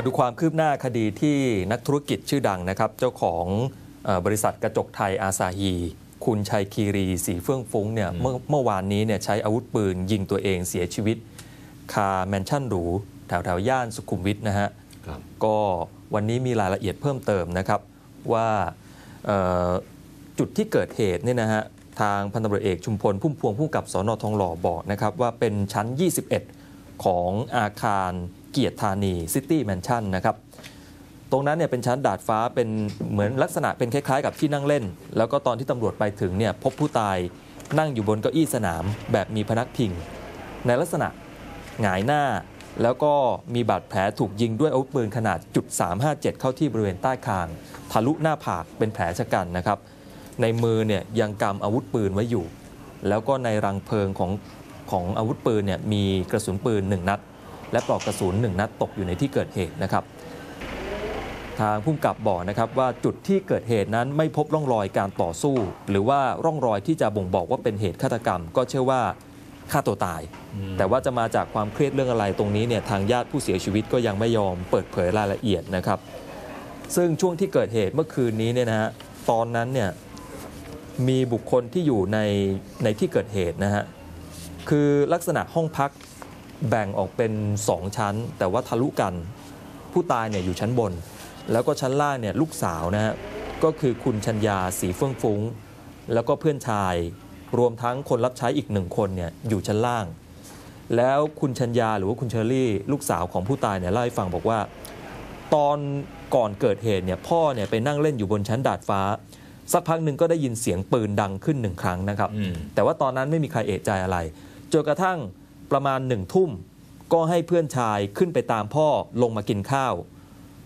มาดูความคืบหน้าคดีที่นักธุรกิจชื่อดังนะครับ เจ้าของเออบริษัทกระจกไทยอาซาฮีคุณชัยคีรีสีเฟื่องฟุ้งเนี่ยเมื่อเมื่อวานนี้เนี่ยใช้อาวุธปืนยิงตัวเองเสียชีวิต คาแมนชั่นหรูแถวแถวๆย่านสุขุมวิทนะฮะครับก็วันนี้มีรายละเอียดเพิ่มเติมนะครับว่าเอ่อจุดที่เกิดเหตุเนี่ยนะฮะทางพันตำรวจเอกชุมพลพุ่มพวงผู้กับสอนอทองหล่อบอกนะครับว่าเป็นชั้น 21 ของอาคาร เกียรติธานีซิตี้แมนชั่นนะครับตรงนั้นเนี่ยเป็นชั้นดาดฟ้าเป็นเหมือนลักษณะเป็นคล้ายๆ กับที่นั่งเล่น แล้วก็ตอนที่ตำรวจไปถึงเนี่ยพบผู้ตายนั่งอยู่บนเก้าอี้สนาม แบบมีพนักพิง ในลักษณะหงายหน้า แล้วก็มีบาดแผลถูกยิงด้วยอาวุธปืนขนาดจุด357 เข้าที่บริเวณใต้คาง ทะลุหน้าผากเป็นแผลชะกันนะครับ ในมือเนี่ยยังกำอาวุธปืนไว้อยู่ แล้วก็ในรังเพลิงของของอาวุธปืนเนี่ยมีกระสุนปืน1นัด และปลอกกระสุน1นัดตกอยู่ในที่เกิดเหตุนะครับ ทางผู้กำกับบอกนะครับว่าจุดที่เกิดเหตุนั้นไม่พบร่องรอยการต่อสู้ หรือว่าร่องรอยที่จะบ่งบอกว่าเป็นเหตุฆาตกรรม ก็เชื่อว่าฆ่าตัวตาย แต่ว่าจะมาจากความเครียดเรื่องอะไรตรงนี้เนี่ยทางญาติผู้เสียชีวิตก็ยังไม่ยอมเปิดเผยรายละเอียดนะครับ ซึ่งช่วงที่เกิดเหตุเมื่อคืนนี้เนี่ยนะฮะตอนนั้นเนี่ยมีบุคคลที่อยู่ในในที่เกิดเหตุนะฮะคือลักษณะห้องพัก แบ่งออกเป็น 2 ชั้น แต่ว่าทะลุกัน ผู้ตายเนี่ยอยู่ชั้นบน แล้วก็ชั้นล่างเนี่ยลูกสาวนะฮะก็คือคุณชัญญาสีเฟื่องฟุ้ง แล้วก็เพื่อนชาย รวมทั้งคนรับใช้อีกหนึ่งคนเนี่ยอยู่ชั้นล่าง แล้วคุณชัญญาหรือว่าคุณเชอรี่ ลูกสาวของผู้ตายเนี่ยเล่าให้ฟังบอกว่า ตอนก่อนเกิดเหตุเนี่ยพ่อเนี่ยไปนั่งเล่นอยู่บนชั้นดาดฟ้า สักพักหนึ่งก็ได้ยินเสียงปืนดังขึ้นหนึ่งครั้งนะครับอืมแต่ว่าตอนนั้นไม่มีใครเอะใจอะไรจนกระทั่ง ประมาณหนึ่งทุ่ม ก็ให้เพื่อนชายขึ้นไปตามพ่อลงมากินข้าว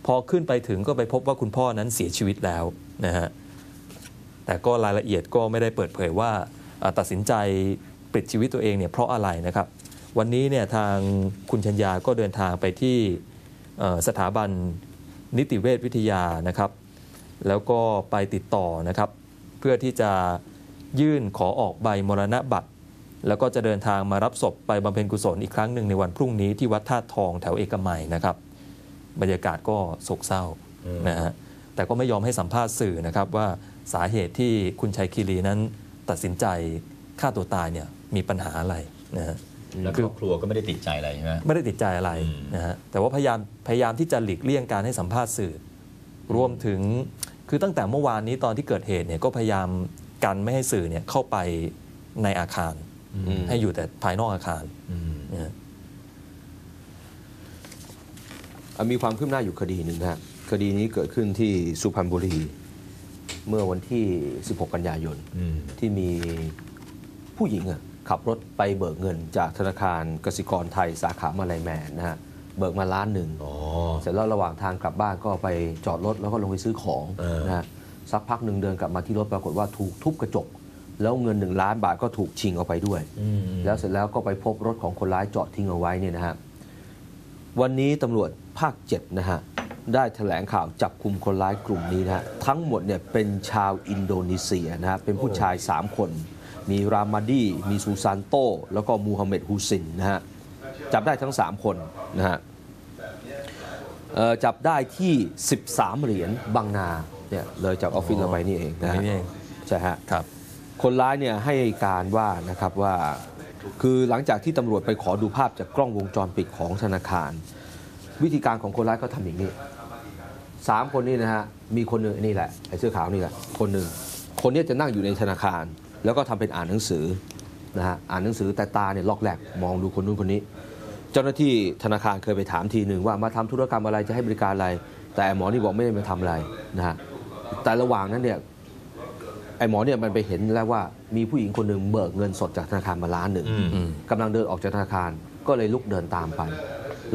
พอขึ้นไปถึงก็ไปพบว่าคุณพ่อนั้นเสียชีวิตแล้วนะฮะแต่ก็รายละเอียดก็ไม่ได้เปิดเผยว่าตัดสินใจปลิดชีวิตตัวเองเนี่ยเพราะอะไรนะครับ วันนี้เนี่ยทางคุณชัญญาก็เดินทางไปที่สถาบันนิติเวชวิทยานะครับ แล้วก็ไปติดต่อนะครับ เพื่อที่จะยื่นขอออกใบมรณบัตร แล้วก็จะเดินทางมารับศพไปบำเพ็ญกุศลอีกครั้งหนึ่งในวันพรุ่งนี้ที่วัดธาตุทองแถวเอกมัยนะครับ บรรยากาศก็โศกเศร้าอืมนะฮะแต่ก็ไม่ยอมให้สัมภาษณ์สื่อนะครับว่าสาเหตุที่คุณชัยคีรีนั้นตัดสินใจฆ่าตัวตายเนี่ยมีปัญหาอะไรนะฮะแล้วครอบครัวก็ไม่ได้ติดใจอะไรใช่ไหมไม่ได้ติดใจอะไรอืมนะฮะแต่ว่าพยายามพยายามที่จะหลีกเลี่ยงการให้สัมภาษณ์สื่ออรวมถึงคือตั้งแต่เมื่อวานนี้ตอนที่เกิดเหตุเนี่ยก็พยายามกันไม่ให้สื่อเนี่ยเข้าไปในอาคารอืม ให้อยู่แต่ภายนอกอาคารอืมนะฮะอะมีความคืบหน้าอยู่คดีหนึ่งนะฮะคดีนี้เกิดขึ้นที่สุพรรณบุรี เมื่อวันที่ 16 กันยายนอืมที่มีผู้หญิงอะขับรถไปเบิกเงินจากธนาคารกสิกรไทยสาขามาลายแมนนะฮะเบิกมาล้านหนึ่งอ๋อเสร็จแล้วระหว่างทางกลับบ้านก็ไปจอดรถแล้วก็ลงไปซื้อของเออนะฮะสักพักหนึ่งเดินกลับมาที่รถปรากฏว่าถูกทุบกระจก แล้วเงินหนึ่งล้านบาทก็ถูกชิงเอาไปด้วยอืมแล้วเสร็จแล้วก็ไปพบรถของคนร้ายจอดทิ้งเอาไว้เนี่ยนะฮะวันนี้ตำรวจภาค7นะฮะได้แถลงข่าวจับกลุ่มคนร้ายกลุ่มนี้นะฮะทั้งหมดเนี่ยเป็นชาวอินโดนีเซียนะฮะเป็นผู้ชาย 3 คน มีรามาดี มีซูซานโต แล้วก็มูฮัมเหม็ดฮุซินนะฮะจับได้ทั้ง 3 คนนะฮะเอ่อจับได้ที่ 13 เหรียญบางนาเนี่ยเลยจากออฟฟิศเราไปนี่เองนะฮะนี่เองใช่ฮะครับ คนร้ายเนี่ยให้การว่านะครับว่าคือหลังจากที่ตำรวจไปขอดูภาพจากกล้องวงจรปิดของธนาคาร วิธีการของคนร้ายก็ทำอย่างนี้สามคนนี้นะฮะมีคนหนึ่งนี่แหละไอ้เสื้อขาวนี่แหละคนหนึ่งคนนี้จะนั่งอยู่ในธนาคาร แล้วก็ทำเป็นอ่านหนังสือนะฮะอ่านหนังสือแต่ตาเนี่ยล็อกแหลกมองดูคนนู้นคนนี้ เจ้าหน้าที่ธนาคารเคยไปถามทีหนึ่งว่ามาทำธุรกรรมอะไรจะให้บริการอะไร แต่หมอนี่บอกไม่ได้มาทำอะไรนะฮะแต่ระหว่างนั้นเนี่ย ไอ้หมอเนี่ยมันไปเห็นแล้วว่ามีผู้หญิงคนหนึ่งเบิกเงินสดจากธนาคารมาล้านหนึ่งอืมอืมกำลังเดินออกจากธนาคารก็เลยลุกเดินตามไป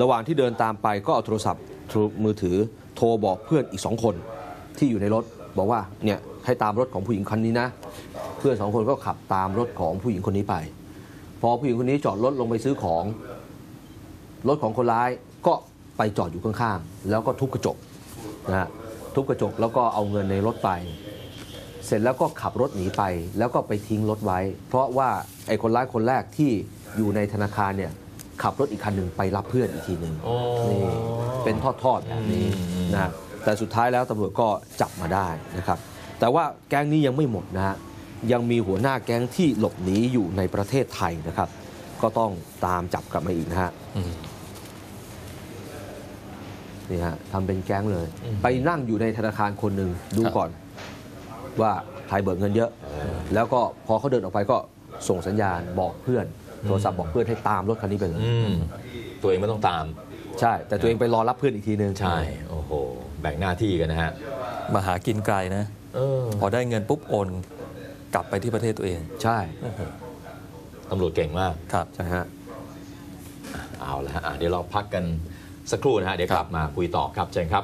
ระหว่างที่เดินตามไปก็เอาโทรศัพท์โทรมือถือโทรบอกเพื่อนอีกสองคนที่อยู่ในรถบอกว่าเนี่ยให้ตามรถของผู้หญิงคันนี้นะ เพื่อนสองคนก็ขับตามรถของผู้หญิงคนนี้ไป พอผู้หญิงคนนี้จอดรถลงไปซื้อของ รถของคนร้ายก็ไปจอดอยู่ข้างๆ แล้วก็ทุบกระจกนะฮะทุบกระจกแล้วก็เอาเงินในรถไป เสร็จแล้วก็ขับรถหนีไป แล้วก็ไปทิ้งรถไว้ เพราะว่าไอ้คนร้ายคนแรกที่อยู่ในธนาคารเนี่ยขับรถอีกคันหนึ่งไปรับเพื่อนอีกทีหนึ่งโอ้นี่เป็นทอดๆแบบนี้อืมนะฮะแต่สุดท้ายแล้วตำรวจก็จับมาได้นะครับ แต่ว่าแก๊งนี้ยังไม่หมดนะฮะยังมีหัวหน้าแก๊งที่หลบหนีอยู่ในประเทศไทยนะครับ ก็ต้องตามจับกลับมาอีกนะฮะอืมนี่ฮะทำเป็นแก๊งเลย ไปนั่งอยู่ในธนาคารคนหนึ่งดูก่อน ว่าใครเบิกเงินเยอะ แล้วก็พอเขาเดินออกไปก็ส่งสัญญาณบอกเพื่อนโทรศัพท์บอกเพื่อนให้ตามรถคันนี้ไปเลยอืมตัวเองไม่ต้องตาม ใช่ แต่ตัวเองไปรอรับเพื่อนอีกทีนึงใช่ โอ้โห แบ่งหน้าที่กันนะฮะมาหากินไกลนะเออพอได้เงินปุ๊บโอนกลับไปที่ประเทศตัวเอง ใช่ตำรวจเก่งมากครับใช่ฮะเอาละฮะอะเดี๋ยวเราพักกันสักครู่นะฮะเดี๋ยวกลับมาคุยต่อครับเชิญครับ